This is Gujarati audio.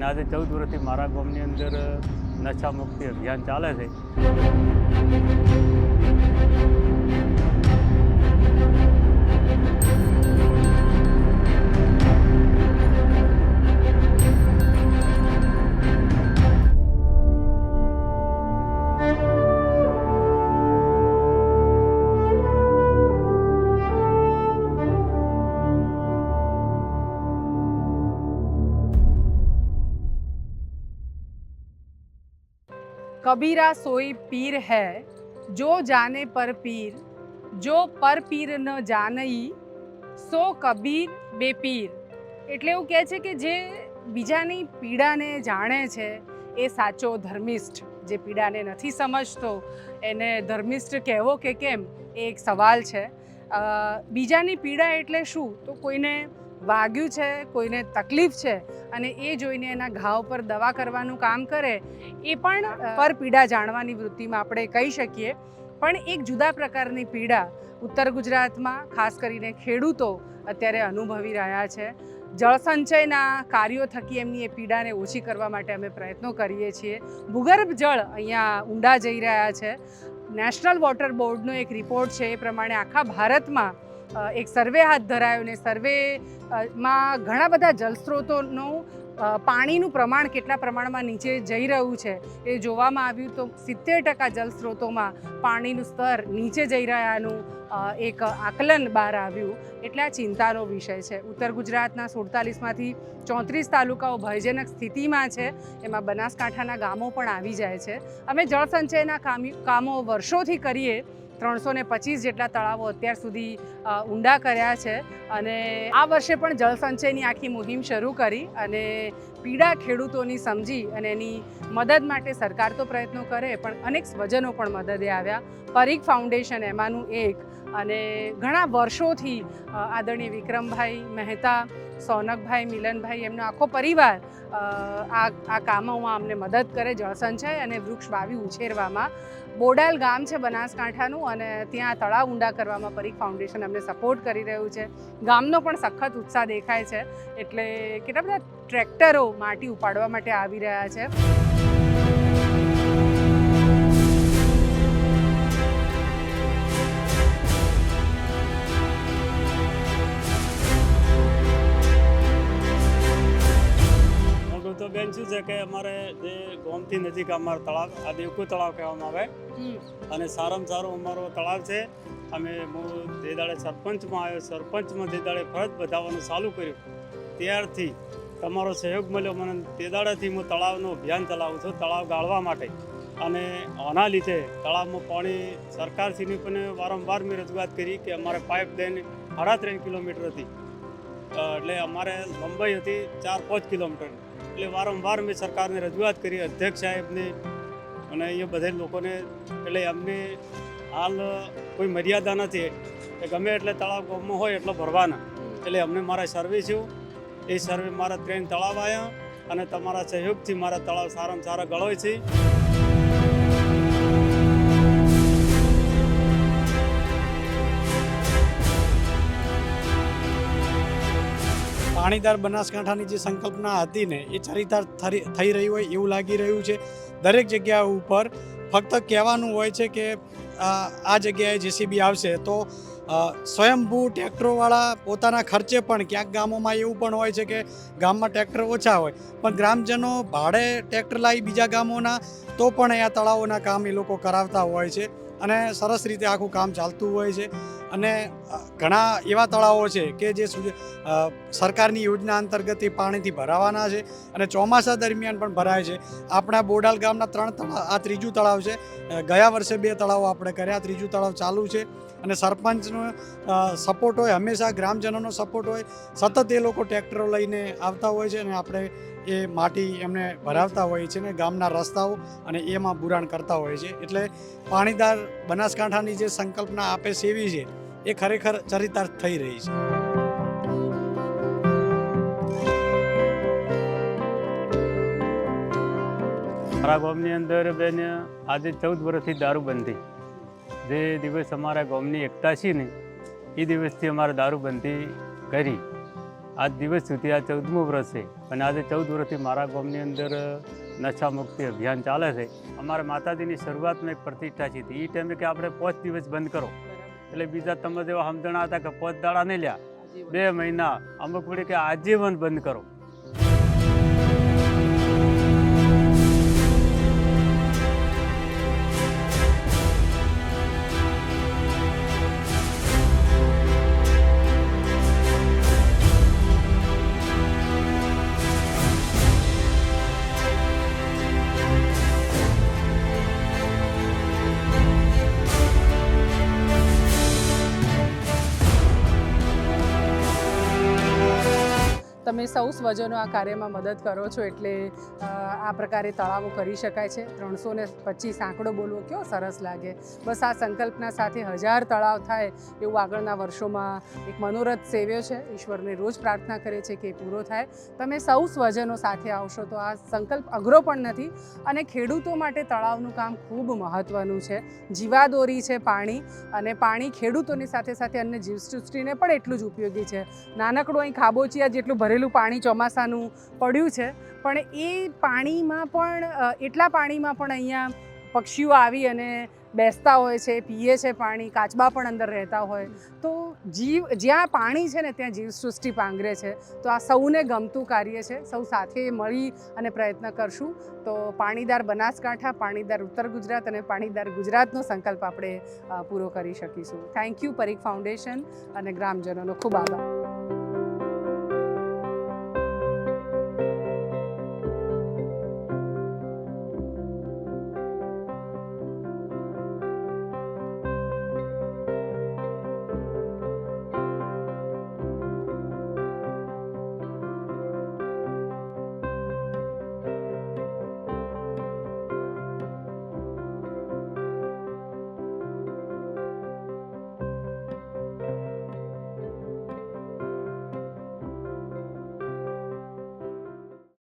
અને આજે ચૌદ વર્ષથી મારા ગામની અંદર નશા મુક્તિ અભિયાન ચાલે છે. કબીરા સોઈ પીર હૈ, જો જાને પર પીર, જો પર પીર ન જાનઈ, સો કબીર બે પીર એટલે એવું કહે છે કે જે બીજાની પીડાને જાણે છે, એ સાચો ધર્મિષ્ઠ. જે પીડાને નથી સમજતો, એને ધર્મિષ્ઠ કહેવો કે કેમ, એ એક સવાલ છે. બીજાની પીડા એટલે શું? તો કોઈને વાગ્યું છે, કોઈને તકલીફ છે અને એ જોઈને એના ઘાવ પર દવા કરવાનું કામ કરે, એ પણ પર પીડા જાણવાની વૃત્તિમાં આપણે કહી શકીએ. પણ એક જુદા પ્રકારની પીડા ઉત્તર ગુજરાતમાં, ખાસ કરીને ખેડૂતો અત્યારે અનુભવી રહ્યા છે. જળસંચયના કાર્યો થકી એમની એ પીડાને ઓછી કરવા માટે અમે પ્રયત્નો કરીએ છીએ. ભૂગર્ભ જળ અહીંયા ઊંડા જઈ રહ્યા છે. નેશનલ વોટર બોર્ડનો એક રિપોર્ટ છે, એ પ્રમાણે આખા ભારતમાં એક સર્વે હાથ ધરાયો ને સર્વે માં ઘણા બધા જલસ્રોતોનું અ, પાણીનું પ્રમાણ કેટલા પ્રમાણમાં નીચે જઈ રહ્યું છે એ જોવામાં આવ્યું તો સિત્તેર ટકા જલસ્રોતોમાં પાણીનું સ્તર નીચે જઈ રહ્યાનું એક આકલન બહાર આવ્યું. એટલે આ ચિંતાનો વિષય છે. ઉત્તર ગુજરાતના સુડતાલીસમાંથી ચોત્રીસ તાલુકાઓ ભયજનક સ્થિતિમાં છે. એમાં બનાસકાંઠાના ગામો પણ આવી જાય છે. અમે જળસંચયના કામ કામો વર્ષોથી કરીએ ત્રણસો ને પચીસ જેટલા તળાવો અત્યાર સુધી ઊંડા કર્યા છે. અને આ વર્ષે પણ જળસંચયની આખી મુહિમ શરૂ કરી અને પીડા ખેડૂતોની સમજી અને એની મદદ માટે સરકાર તો પ્રયત્નો કરે, પણ અનેક સ્વજનો પણ મદદે આવ્યા. પરીખ ફાઉન્ડેશન એમાંનું એક. અને ઘણા વર્ષોથી આદરણીય વિક્રમભાઈ મહેતા સોનકભાઈ, મિલનભાઈ એમનો આખો પરિવાર આ આ કામોમાં અમને મદદ કરે, જળસંચય અને વૃક્ષ વાવી ઉછેરવામાં. બોડાલ ગામ છે બનાસકાંઠાનું અને ત્યાં તળાવ ઊંડા કરવામાં પરીખ ફાઉન્ડેશન અમને સપોર્ટ કરી રહ્યું છે. ગામનો પણ સખત ઉત્સાહ દેખાય છે. એટલે કેટલા બધા ટ્રેક્ટરો માટી ઉપાડવા માટે આવી રહ્યા છે. બેન શું છે કે અમારે જે ગોમથી નજીક અમારો તળાવ આ દેવકુ તળાવ કહેવામાં આવે. અને સારામાં સારું અમારો તળાવ છે. અમે હું જે દાડે સરપંચમાં આવ્યો સરપંચમાં જે દાડે ફરજ બધાવવાનું ચાલુ કર્યું. ત્યારથી તમારો સહયોગ મળ્યો. મને તે દાડાથી હું તળાવનું અભિયાન ચલાવું છું તળાવ ગાળવા માટે. અને આના લીધે તળાવમાં પાણી સરકારશ્રીની પણ વારંવાર મેં રજૂઆત કરી કે અમારે પાઇપ લાઈન સાડા ત્રણ કિલોમીટર હતી. એટલે અમારે લંબાઈ હતી ચાર પાંચ કિલોમીટર એટલે વારંવાર મેં સરકારને રજૂઆત કરી, અધ્યક્ષ સાહેબને અને અહીંયા બધા લોકોને. એટલે અમને હાલ કોઈ મર્યાદા નથી. કે ગમે એટલે તળાવ ગામમાં હોય એટલો ભરવાના. એટલે અમને મારા સર્વે છે એ સર્વે મારા ત્રણ તળાવ આવ્યા અને તમારા સહયોગથી મારા તળાવ સારામાં સારા ગળોય છે. પાણીદાર બનાસકાંઠાની જે સંકલ્પના હતી ને, એ ચરિતાર્થ થઈ રહી હોય એવું લાગી રહ્યું છે. દરેક જગ્યા ઉપર ફક્ત કહેવાનું હોય છે કે આ જગ્યાએ જેસીબી આવશે તો સ્વયંભૂ ટ્રેક્ટરોવાળા પોતાના ખર્ચે પણ ક્યાંક ગામોમાં એવું પણ હોય છે કે, ગામમાં ટ્રેક્ટર ઓછા હોય. પણ ગ્રામજનો ભાડે ટ્રેક્ટર લાવી બીજા ગામોના, તો પણ આ તળાવોના કામ એ લોકો કરાવતા હોય છે. અને સરસ રીતે આખું કામ ચાલતું હોય છે. અને ઘણા એવા તળાવો છે કે જે સરકારની યોજના અંતર્ગત એ પાણીથી ભરાવાના છે અને ચોમાસા દરમિયાન પણ ભરાય છે. આપણા બોડાલ ગામના ત્રણ તળાવ આ ત્રીજું તળાવ છે. ગયા વર્ષે બે તળાવો આપણે કર્યા. ત્રીજું તળાવ ચાલુ છે અને સરપંચનો સપોર્ટ હોય, હંમેશા ગ્રામજનોનો સપોર્ટ હોય. સતત એ લોકો ટ્રેક્ટરો લઈને આવતા હોય છે અને આપણે એ માટી એમને ભરાવતા હોય છે ને ગામના રસ્તાઓ અને એમાં બુરાણ કરતા હોય છે. એટલે પાણીદાર બનાસકાંઠાની જે સંકલ્પના આપે સેવી છે, એ ખરેખર ચરિતાર્થ થઈ રહી છે. મારા ગામની અંદર બેન આજે ચૌદ વર્ષથી દારૂબંધી જે દિવસ અમારા ગામની એકતા છે ને, એ દિવસથી અમારે દારૂબંધી કરી. આજ દિવસ સુધી આ ચૌદમું વર્ષ છે અને આજે ચૌદ વર્ષથી મારા ગામની અંદર નશા મુક્તિ અભિયાન ચાલે છે. અમારે માતાજીની શરૂઆતમાં એક પ્રતિષ્ઠા છે. એ ટાઈમે કે આપણે પાંચ દિવસ બંધ કરો. એટલે બીજા તમે જેવા સમજણા હતા કે પાંચ દાડા નહીં લ્યા. બે મહિના. અમુક વળી કે આજીવન બંધ કરો. તમે સૌ સ્વજનો આ કાર્યમાં મદદ કરો છો એટલે આ પ્રકારે તળાવો કરી શકાય છે. ત્રણસો ને પચીસ આંકડો બોલવો કયો સરસ લાગે. બસ આ સંકલ્પના સાથે હજાર તળાવ થાય એવું આગળના વર્ષોમાં એક મનોરથ સેવ્યો છે. ઈશ્વરને રોજ પ્રાર્થના કરે છે કે પૂરો થાય. તમે સૌ સ્વજનો સાથે આવશો તો આ સંકલ્પ અઘરો પણ નથી અને ખેડૂતો માટે તળાવનું કામ ખૂબ મહત્ત્વનું છે. જીવાદોરી છે પાણી અને પાણી ખેડૂતોની સાથે સાથે અન્ય જીવસૃષ્ટિને પણ એટલું જ ઉપયોગી છે. નાનકડું અહીં ખાબોચિયા જેટલું ભરેલું પાણી ચોમાસાનું પડ્યું છે. પણ એ પાણીમાં પણ એટલા પાણીમાં પણ અહીંયા પક્ષીઓ આવી અને બેસતા હોય છે, પીએ છે પાણી, કાચબા પણ અંદર રહેતા હોય. તો જીવ, જ્યાં પાણી છે ને, ત્યાં જીવસૃષ્ટિ પાંગરે છે. તો આ સૌને ગમતું કાર્ય છે. સૌ સાથે મળી અને પ્રયત્ન કરશું. તો પાણીદાર બનાસકાંઠા, પાણીદાર ઉત્તર ગુજરાત અને પાણીદાર ગુજરાતનો સંકલ્પ આપણે પૂરો કરી શકીશું. થેન્ક યુ પરીખ ફાઉન્ડેશન અને ગ્રામજનોનો ખૂબ આભાર.